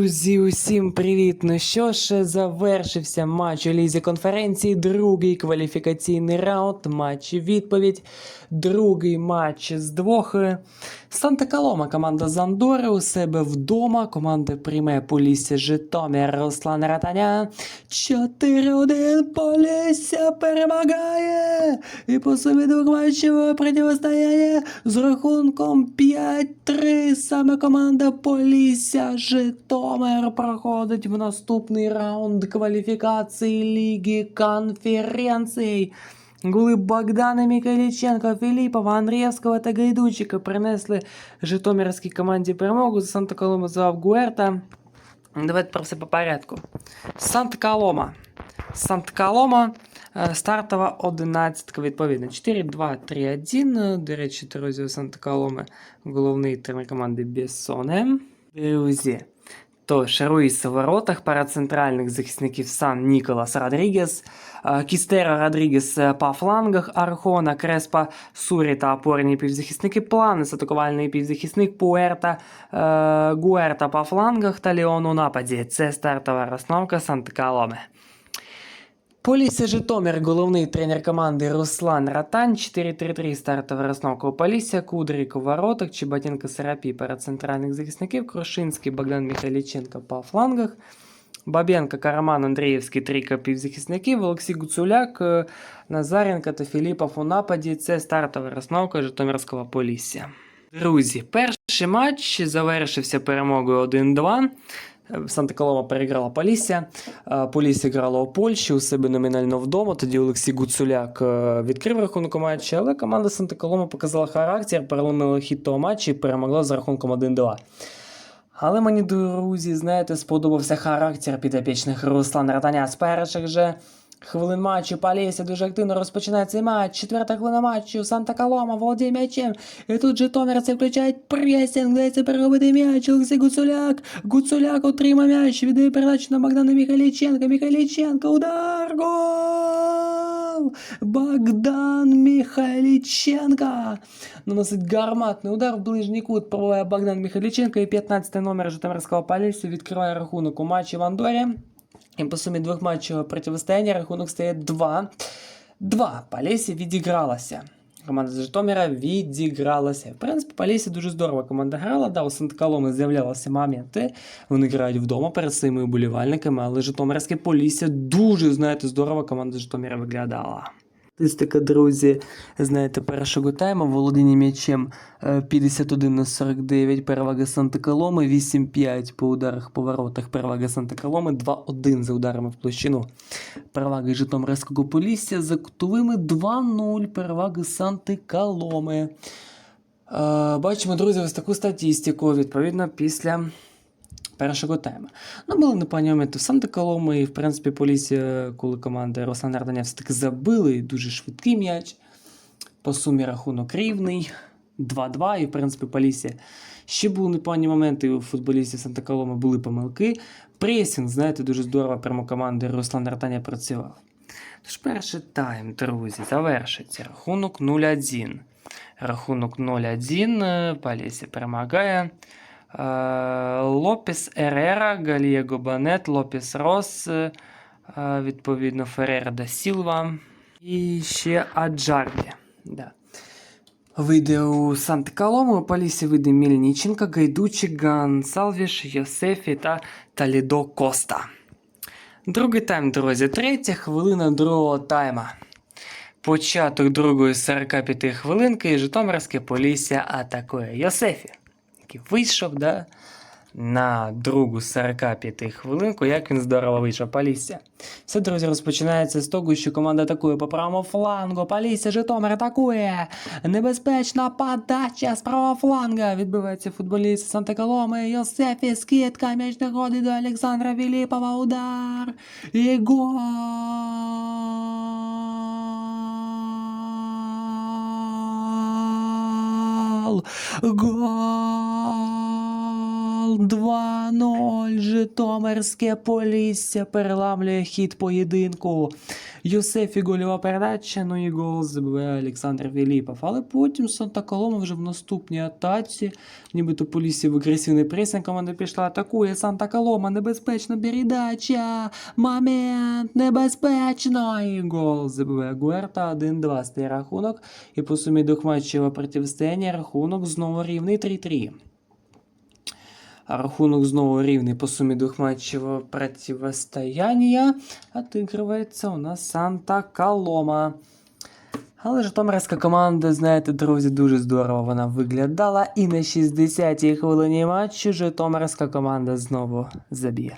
Друзі, усім привіт! Ну що ж, завершився матч у лізі конференції. Другий кваліфікаційний раунд. Матч відповідь. Другий матч з двох. Санта Колома, команда Зандори у себе вдома. Команда прийме Полісся Житомир Руслан Ратаня. 4-1 Полісся перемагає. І по собі двохматчеве протистояння з рахунком 5-3. Саме команда Полісся Житомир проходить в наступний раунд кваліфікації Ліги конференцій. Голи Богдана Миколіченка, Філіпова, Андрієвського та Гайдучика принесли Житомирській команді перемогу. За Санта Колома звав Гуерта. Давайте про все по порядку. Санта Колома. Санта Колома. е, Стартова 11 відповідно. 4-2-3-1. До речі, друзі, у Санта Коломи головний тренер команди Бессоне. Друзі. Тож, Руїс в воротах, пара центральних захисників Сан Ніколас Родрігес, е, Кістера Родрігес е, по флангах, Архона, Креспа, Сурі та опорні півзахисники, Планес, атакувальний півзахисник, Пуерта, е, Гуерта по флангах та Леон у нападі. Це стартова розновка Санта Коломи. Полісся Житомир, головний тренер команди Руслан Ратань, 4-3-3 стартова розновка Полісся, Кудрик у воротах, Чеботенко Серапій перед центральних захисників, Крушинський, Богдан Михайліченко по флангах, Бабенко, Караман, Андріївський, трійка півзахисників, Олексій Гуцуляк, е, Назаренко та Філіпов у нападі. Це стартова розновка Житомирського Полісся. Друзі, перший матч завершився перемогою 1-2. Санта Колома переграла Полісся. Е, Полісся грала у Польщі у себе номінально вдома. Тоді Олексій Гуцуляк е, відкрив рахунок у матчі, але команда Санта Колома показала характер, переломила хід того матчу і перемогла за рахунком 1-2. Але мені, друзі, знаєте, сподобався характер підопічних Руслан Ратаня з перших же хвилин матчу. Полісся дуже активно розпочинає цей матч. Четверта хвилина матчу. Санта Колома володіє м'ячем. І тут Житомирці включають пресінг, дається переробити м'яч. Олексій Гуцуляк. Гуцуляк отримав м'яч. Віддає передачу на Богдана Михайліченка. Михайліченка. Удар. Гол! Богдан Михайліченка. Наносить гарматний удар в ближній кут. Пробиває Богдан Михайліченко. І 15 номер Житомирського Полісся відкриває рахунок у матчі в Андорі. І по сумі двох матчів протистояння рахунок стає 2. 2. Полісся відігралася. Команда з Житомира відігралася. В принципі, Полісся дуже здорова команда грала. Да, у санта коломи з'являлися моменти. Вони грають вдома перед своїми уболівальниками, але Житомирське Полісся дуже, знаєте, здорова команда Житомира виглядала. Статистика, друзі, знаєте, першого тайму володіння м'ячем е, 51 на 49, перевага Санта Коломи 8-5 по ударах по воротах, перевага Санта Коломи 2-1 за ударами в площину. Перевага Житомирського Полісся за кутовими 2-0, перевага Санти Коломи. Е, Бачимо, друзі, ось таку статистику, відповідно, після першого тайму. Ну, були непогані моменти в Санта Коломи, і, в принципі, Полісся, коли команда Руслана Арданя все-таки забили, дуже швидкий м'яч. По сумі рахунок рівний. 2-2, і, в принципі, Полісся ще були непогані моменти у футболісті Санта Коломи були помилки. Пресінг, знаєте, дуже здорово прямо команди Руслан Артаня працював. Тож перший тайм, друзі, завершиться. Рахунок 0-1. Рахунок 0-1. е, Полісся перемагає. Е, Лопес Ерера, Галієго Банет, Лопес Рос, е, е, відповідно, Феррера да Сілва і ще Аджарді. Да. Вийде у Санта Колому, у Полісі вийде Мільніченко, Гайдучі, Гансалвіш, Йосефі та Талідо Коста. Другий тайм, друзі, третя хвилина другого тайма. Початок другої 45 хвилинки і Житомирське Полісся атакує Йосефі, який вийшов да, на другу 45 хвилинку, як він здорово вийшов Полісся. Все, друзі, розпочинається з того, що команда атакує по правому флангу. Полісся Житомир атакує. Небезпечна подача з правого фланга. Відбивається футболіст Санта Коломи. Йосефі скидка. М'яч доходить до Олександра Філіпова. Удар. І гол. Гол. гол 2-0. Житомирське Полісся переламлює хід поєдинку. Юсефі гольова передача, ну і гол забиває Олександр Філіпов. Але потім Санта Колома вже в наступній атаці. Нібито Полісся в агресивний пресинг команда пішла, атакує Санта Колома, небезпечна передача. Момент небезпечно. І гол забиває Гуерта 1-2 стає рахунок. І по сумі двохматчевого протистояння рахунок знову рівний 3-3. А рахунок знову рівний по сумі двохматчевого протистояння. Отигрывається у нас Санта Колома. Але Житомирська команда, знаєте, друзі, дуже здорово вона виглядала. І на 60-й хвилині матчу Житомирська команда знову заб'є.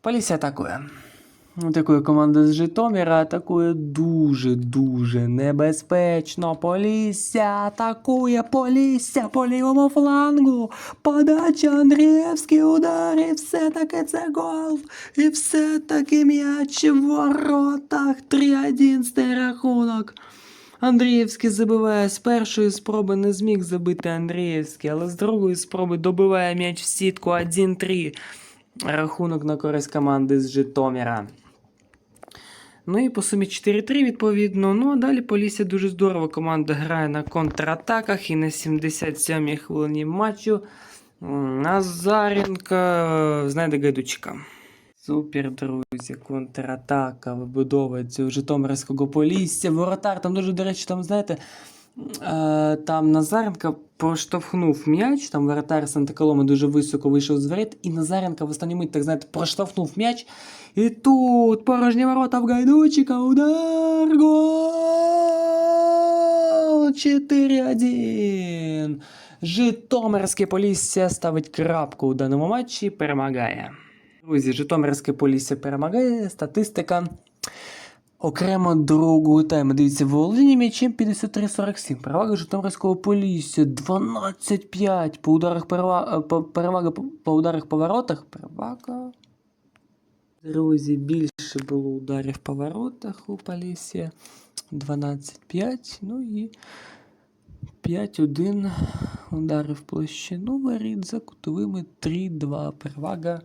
Полісся атакує. Атакує команда з Житомира, атакує дуже-дуже небезпечно. Полісся атакує Полісся по лівому флангу. Подача Андрієвський удар, і все-таки це гол. І все-таки м'яч в воротах. 3-1 стає рахунок. Андрієвський забиває з першої спроби не зміг забити Андрієвський, але з другої спроби добиває м'яч в сітку 1-3. Рахунок на користь команди з Житомира. Ну і по сумі 4-3, відповідно. Ну а далі Полісся дуже здорово. Команда грає на контратаках і на 77-й хвилині матчу. Назаренко е, знайде Гайдучка. Супер, друзі, контратака вибудовується у Житомирського Полісся. Воротар, там дуже, до речі, там, знаєте, там Назаренко проштовхнув м'яч, там воротар Санта-Колома дуже високо вийшов з воріт, і Назаренко в останню мить, так знаєте, проштовхнув м'яч. І тут порожні ворота в Гайдучика, удар, гол! 4-1. Житомирське Полісся ставить крапку у даному матчі, перемагає. Друзі, Житомирське Полісся перемагає, статистика. Окремо другого тайму. Дивіться, володіння м'ячем 53-47. Перевага Житомирського Полісся 12-5. По ударах перевага, по, перевага по, ударах по. Перевага. Друзі, більше було ударів по воротах у Полісся. 12-5. Ну і 5-1 удари в площину воріт за кутовими 3-2. Перевага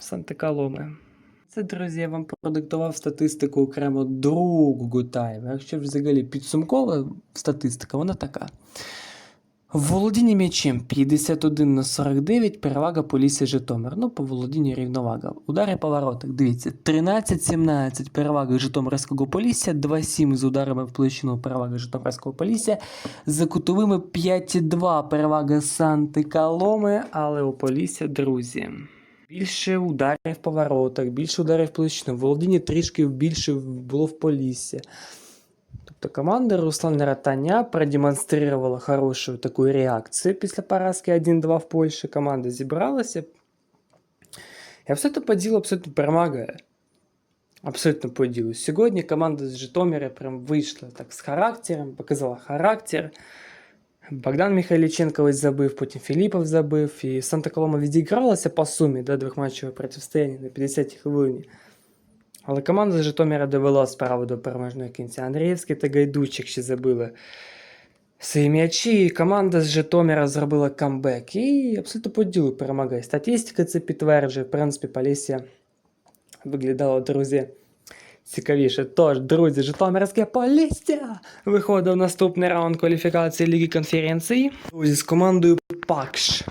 Санта-Коломи. Це, друзі, я вам продиктував статистику окремо другого тайму. Якщо взагалі підсумкова статистика, вона така. Володіння м'ячем 51 на 49, перевага Полісся Житомир. Ну, по володінню рівновага. Удари по воротах. Дивіться, 13-17 перевага Житомирського Полісся, 2-7 з ударами в площину перевага Житомирського Полісся. За кутовими 5-2 перевага Санти Коломи, але у Полісся, друзі. Більше ударів по воротах, більше ударів в площину. Володіння трішки більше було в Полісся. Тобто команда Руслана Ратаня продемонструвала хорошу таку реакцію після поразки 1-2 в Польщі. Команда зібралася. І абсолютно по ділу абсолютно перемагає. Абсолютно по ділу. Сьогодні команда з Житомира прям вийшла так з характером, показала характер. Богдан Михайліченко ось забив, потім Філіпов забив, і Санта Колома відігралася по сумі до двохматчевого протистояння на 50-й хвилині. Але команда з Житомира довела справу до переможної кінця. Андрієвський та Гайдучик ще забили свої м'ячі. І команда з Житомира зробила камбек. І абсолютно по ділу перемагає. Статистика це підтверджує. В принципі, Полісся виглядала, друзі, цікавіше. Тож, друзі, Житомирське Полісся виходить в наступний раунд кваліфікації Ліги конференцій. Друзі, з командою Пакш.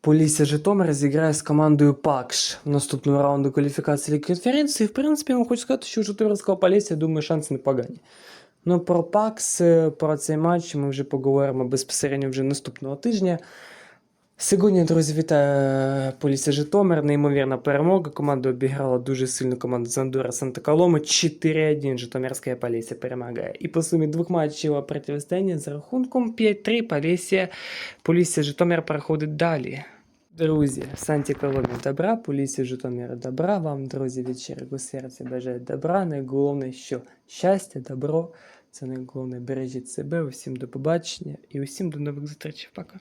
Полісся Житомир зіграє з командою Пакш в наступному раунду кваліфікації Ліги конференції. В принципі, я вам хочу сказати, що у Житомирського Полісся, думаю, шанси непогані. Ну, про Пакс, е, про цей матч ми вже поговоримо безпосередньо вже наступного тижня. Сьогодні, друзі, вітаю Полісся Житомир. Неймовірна перемога. Команда обіграла дуже сильну команду Зандура Санта Колома. 4-1 Житомирська Полісся перемагає. І по сумі двох матчів протистояння за рахунком 5-3 Полісся, Полісся Житомир проходить далі. Друзі, Санті Коломі добра, Полісся Житомир добра. Вам, друзі, від щирого серця бажаю добра. Найголовніше, що щастя, добро. Це найголовніше. Бережіть себе. Усім до побачення і усім до нових зустрічей. Пока.